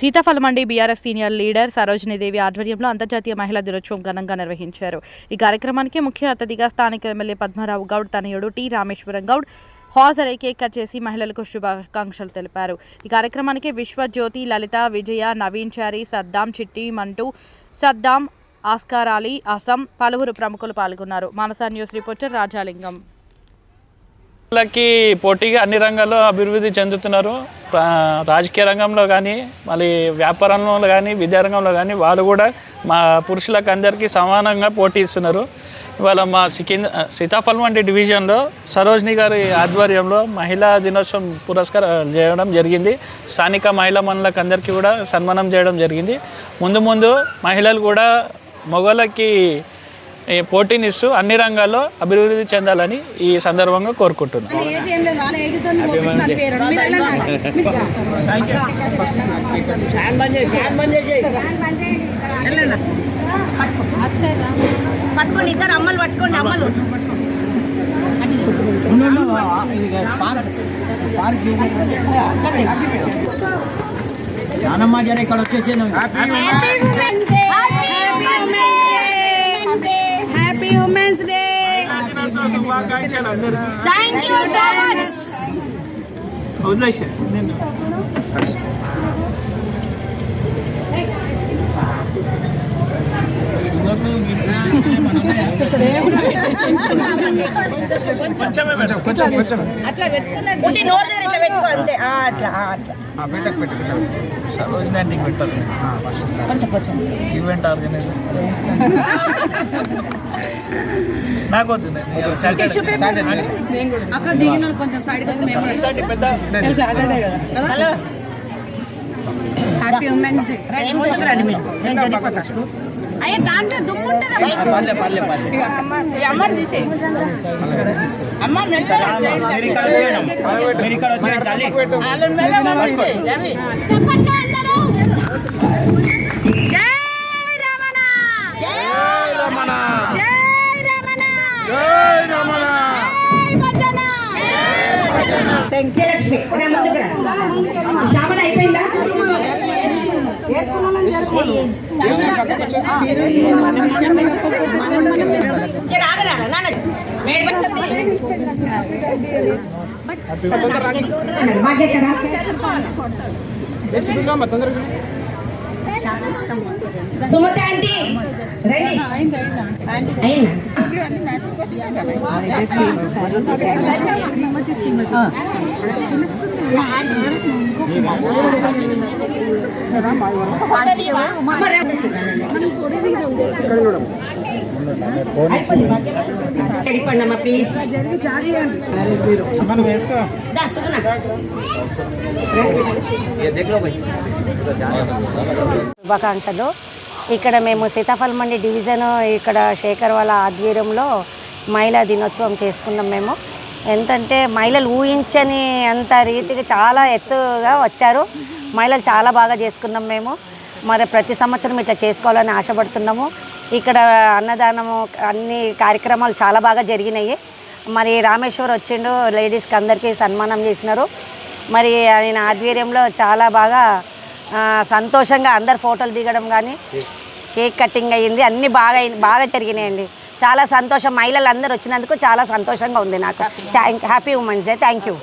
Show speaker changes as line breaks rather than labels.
Sitaphalmandi BRS senior leader Sarojinidevi ఆధ్వర్యంలో అంతర్జాతీయ మహిళా దినోత్సవం ఘనంగా నిర్వహించారు. ఈ కార్యక్రమానికి ముఖ్య అతిథిగా స్థానిక ఎమ్మెల్యే పద్మారావు గౌడ్ తనయుడు టి రామేశ్వరం గౌడ్ హాజరై కేక్ కట్ చేసి మహిళలకు శుభాకాంక్షలు తెలిపారు. ఈ కార్యక్రమానికి విశ్వజ్యోతి లలిత విజయ నవీన్ చారి సద్దాం చిట్టి మంటూ సద్దాం ఆస్కార్ అలీ అసం పలువురు ప్రముఖులు పాల్గొన్నారు. Manasa news reporter Rajalingam.
మహిళలకి పోటీగా అన్ని రంగాల్లో అభివృద్ధి చెందుతున్నారు. రాజకీయ రంగంలో కానీ మళ్ళీ వ్యాపారంలో కానీ విద్యారంగంలో కానీ వాళ్ళు కూడా మా పురుషులకు అందరికీ సమానంగా పోటీ ఇస్తున్నారు. ఇవాళ మా సికింద సీతాఫలం వంటి డివిజన్లో సరోజిని గారి ఆధ్వర్యంలో మహిళా దినోత్సవం పురస్కారం చేయడం జరిగింది. స్థానిక మహిళా మనులకు అందరికీ కూడా సన్మానం చేయడం జరిగింది. ముందు ముందు మహిళలు కూడా మగవాళ్ళకి ఈ పోటీనిస్తూ అన్ని రంగాల్లో అభివృద్ధి చెందాలని ఈ సందర్భంగా కోరుకుంటున్నాను.
ఇద్దరు అమ్మలు పట్టుకోండి అమ్మలు.
నానమ్మ జర ఇక్కడ వచ్చేసి
happy women's day thank you much ఉండి నోరు తెరిచి పెట్టుకో అంతే. ఆ, అట్లా ఆ, అట్లా. కొంచెం కొంచెం.
Event organiser. నాకు వద్దు
అక్క దిగిన కొంచెం సైడ్
పెద్ద
హ్యాపీ ఉమెన్స్ డే ముందుకు రండి మీరు. అయ్యే దాంట్లో దుమ్ము ఉంటుంది?
పల్లె పల్లె పల్లె
అమ్మని తీసే. అమ్మ చెప్పండి అందరూ. జై రమణ. జై రమణ. జై రమణ. జై రమణ. జై భజన.
జయలక్ష్మి నా ముందుకు సుమతి ఆంటీ రండి. అయిందా? అయిపోండి ప్లీజ్
శుభాకాంక్షలు. ఇక్కడ మేము సీతాఫలమండి డివిజన్ ఇక్కడ శేఖర్ వాళ్ళ ఆధ్వర్యంలో మహిళా దినోత్సవం చేసుకున్నాం మేము. ఎంతంటే మహిళలు ఊహించని అంత రీతిగా చాలా ఎత్తుగా వచ్చారు. మహిళలు చాలా బాగా చేసుకున్నాం మేము. మరి ప్రతి సంవత్సరం ఇట్లా చేసుకోవాలని ఆశపడుతున్నాము. ఇక్కడ అన్నదానము అన్ని కార్యక్రమాలు చాలా బాగా జరిగినాయి. మరి రామేశ్వర్ వచ్చిండు లేడీస్కి అందరికీ సన్మానం చేసినారు. మరి ఆయన ఆధ్వర్యంలో చాలా బాగా సంతోషంగా అందరు ఫోటోలు దిగడం కానీ కేక్ కటింగ్ అయ్యింది అన్నీ బాగా బాగా జరిగినాయండి. చాలా సంతోషం మహిళలు అందరూ వచ్చినందుకు చాలా సంతోషంగా ఉంది నాకు. Thank happy women's day thank you